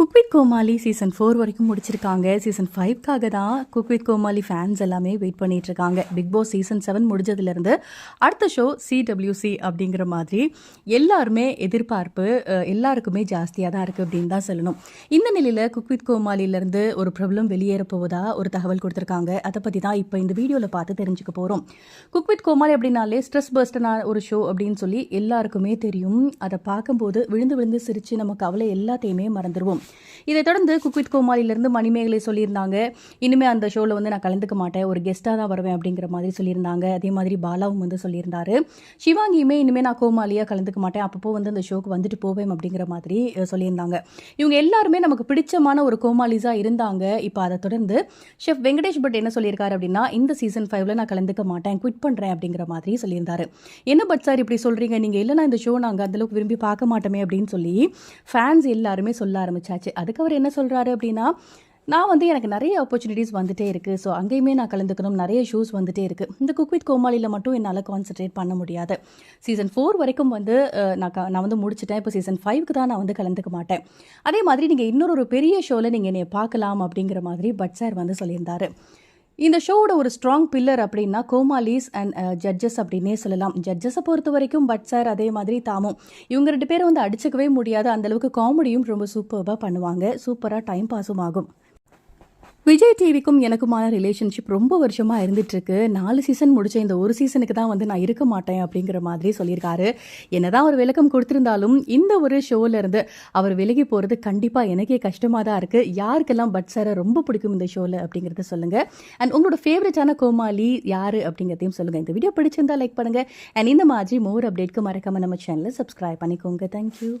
Cook with Komali season four வரைக்கும் முடிச்சிருக்காங்க. Season ஃபைவ்க்காக தான் குக் வித் கோமாளி ஃபேன்ஸ் எல்லாமே வெயிட் பண்ணிட்டு இருக்காங்க பிக் பாஸ் சீசன் செவன் முடிஞ்சதுலேருந்து அடுத்த ஷோ சிடபிள்யூசி அப்படிங்கிற மாதிரி எல்லாருமே எதிர்பார்ப்பு எல்லாருக்குமே ஜாஸ்தியாக தான் இருக்குது அப்படின்னு தான் சொல்லணும். இந்த நிலையில் குக் வித் கோமாளியிலேருந்து ஒரு ப்ராப்ளம் வெளியேற போவதா ஒரு தகவல் கொடுத்துருக்காங்க. அதை பற்றி தான் இப்போ இந்த வீடியோவில் பார்த்து தெரிஞ்சுக்க போகிறோம் குக் வித் கோமாளி அப்படின்னாலே ஸ்ட்ரெஸ் பர்ஸ்டனான ஒரு ஷோ அப்படின்னு சொல்லி எல்லாருக்குமே தெரியும். அதை பார்க்கும்போது விழுந்து விழுந்து சிரித்து நம்ம கவலை எல்லாத்தையுமே மறந்துடுவோம் இதை தொடர்ந்து குக்வித் வித் மணிமேகலை சொல்லியிருந்தாங்க. இனிமேல் அந்த ஷோவில் வந்து நான் கலந்துக்க மாட்டேன். ஒரு கெஸ்ட்டாக தான் வருவேன் அப்படிங்கிற மாதிரி சொல்லியிருந்தாங்க. அதே மாதிரி பாலாவும் வந்து சொல்லியிருந்தாரு. சிவாங்கியுமே இனிமேல் நான் கோமாளியாக கலந்துக்க மாட்டேன். அப்பப்போ வந்து அந்த ஷோக்கு வந்துட்டு போவேன் அப்படிங்கிற மாதிரி சொல்லியிருந்தாங்க. இவங்க எல்லாருமே நமக்கு பிடிச்சமான ஒரு கோமாளிஸாக இருந்தாங்க. இப்போ அதை தொடர்ந்து ஷெஃப் வெங்கடேஷ் பட் என்ன சொல்லியிருக்காரு அப்படின்னா இந்த சீசன் ஃபைவ்ல நான் கலந்துக்க மாட்டேன் குவிட் பண்ணுறேன் அப்படிங்கிற மாதிரி சொல்லியிருந்தாரு. என்ன பட் சார் இப்படி சொல்கிறீங்க நீங்கள் இல்லைனா இந்த ஷோ நாங்கள் அந்தளவுக்கு விரும்பி பார்க்க மாட்டோமே அப்படின்னு சொல்லி ஃபேன்ஸ் எல்லாருமே சொல்ல ஆரம்பிச்சாச்சு. அதுக்கு அவர் என்ன சொல்கிறாரு அப்படின்னா நான் வந்து எனக்கு நிறைய ஆப்பர்ச்சுனிட்டிஸ் வந்துட்டே இருக்குது ஸோ அங்கேயுமே நான் கலந்துக்கணும். நிறைய ஷோஸ் வந்துட்டே இருக்குது இந்த குக் வித் கோமாளியில் மட்டும் என்னால் கான்சென்ட்ரேட் பண்ண முடியாது. சீசன் ஃபோர் வரைக்கும் வந்து நான் க- நான் வந்து முடிச்சிட்டேன். இப்போ சீசன் ஃபைவ்க்கு தான் நான் வந்து கலந்துக்க மாட்டேன். அதே மாதிரி நீங்கள் இன்னொரு ஒரு பெரிய ஷோவில் நீங்கள் என்னை பார்க்கலாம் அப்படிங்கிற மாதிரி பட் சார் வந்து சொல்லியிருந்தாரு. இந்த ஷோவோட ஒரு ஸ்ட்ராங் பில்லர் அப்படின்னா கோமாலிஸ் அண்ட் ஜட்ஜஸ் அப்படின்னே சொல்லலாம். ஜட்ஜஸை பொறுத்த வரைக்கும் பட் சார் அதே மாதிரி தாமும். இவங்க ரெண்டு பேரும் வந்து அடிச்சுக்கவே முடியாது. அந்த அளவுக்கு காமெடியும் ரொம்ப சூப்பராக பண்ணுவாங்க. சூப்பராக டைம் பாஸும் ஆகும். விஜய் டிவிக்கும் எனக்குமான ரிலேஷன்ஷிப் ரொம்ப வருஷமாக இருந்துட்டு இருக்கு நாலு சீசன் முடிச்ச இந்த ஒரு சீசனுக்கு தான் வந்து நான் இருக்க மாட்டேன் அப்படிங்கிற மாதிரி சொல்லியிருக்காரு. என்னதான் அவர் விளக்கம் கொடுத்திருந்தாலும் இந்த ஒரு ஷோல இருந்து அவர் விலகி போகிறது கண்டிப்பாக எனக்கே கஷ்டமாக தான் இருக்குது யாருக்கெல்லாம் பட் சாரை ரொம்ப பிடிக்கும் இந்த ஷோவில் அப்படிங்கிறத சொல்லுங்கள் அண்ட் உங்களோட ஃபேவரட்டான கோமாளி யார் அப்படிங்கிறதையும் சொல்லுங்கள் இந்த வீடியோ பிடிச்சிருந்தா லைக் பண்ணுங்கள் அண்ட் இந்த மாதிரி மோர் அப்டேட்க்கு மறக்காம நம்ம சேனலை சப்ஸ்கிரைப் பண்ணிக்கோங்க. தேங்க்யூ